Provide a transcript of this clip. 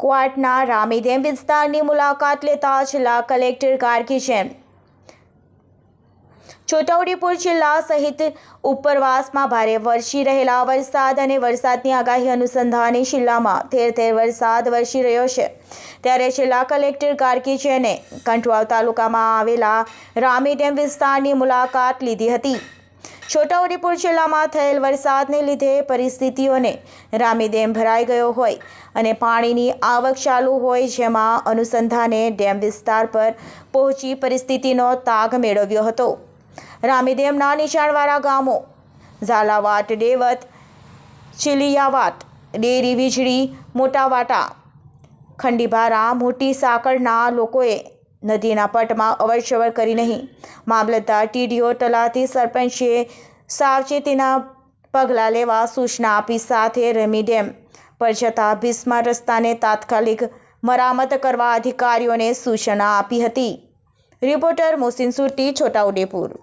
ક્વાટના રામીદેમ વિસ્તારની મુલાકાત લેતા જિલ્લા કલેક્ટર ગાર્ગી જેમ. છોટાઉદેપુર જિલ્લા સહિત ઉપરવાસમાં ભારે વરસી રહેલા વરસાદ અને વરસાદની આગાહી અનુસંધાને જિલ્લામાં ઠેર ઠેર વરસાદ વરસી રહ્યો છે. ત્યારે જિલ્લા કલેક્ટર ગાર્ગી જેને કંઠવાવ તાલુકામાં આવેલા રામી ડેમ વિસ્તારની મુલાકાત લીધી હતી. છોટાઉદેપુર જિલ્લામાં થયેલ વરસાદને લીધે પરિસ્થિતિઓને રામી ડેમ ભરાઈ ગયો હોય અને પાણીની આવક ચાલુ હોય જેમાં અનુસંધાને ડેમ વિસ્તાર પર પહોંચી પરિસ્થિતિનો તાગ મેળવ્યો હતો. રામી ડેમના નીચાણવાળા ગામો ઝાલાવાટ દેવત ચિલિયાવાટ ડેરી વીજળી મોટાવાટા ખંડીભારા, મોટી સાંકળના લોકોએ નદીના પટમાં અવરજવર કરી નહીં. મામલતદાર ટીડીઓ તલાટી સરપંચે સાવચેતીના પગલાં લેવા સૂચના આપી સાથે રમી ડેમ પર જતા ભીસ્મા રસ્તાને તાત્કાલિક મરામત કરવા અધિકારીઓને સૂચના આપી હતી. રિપોર્ટર મોહસિન સુરતી છોટાઉદેપુર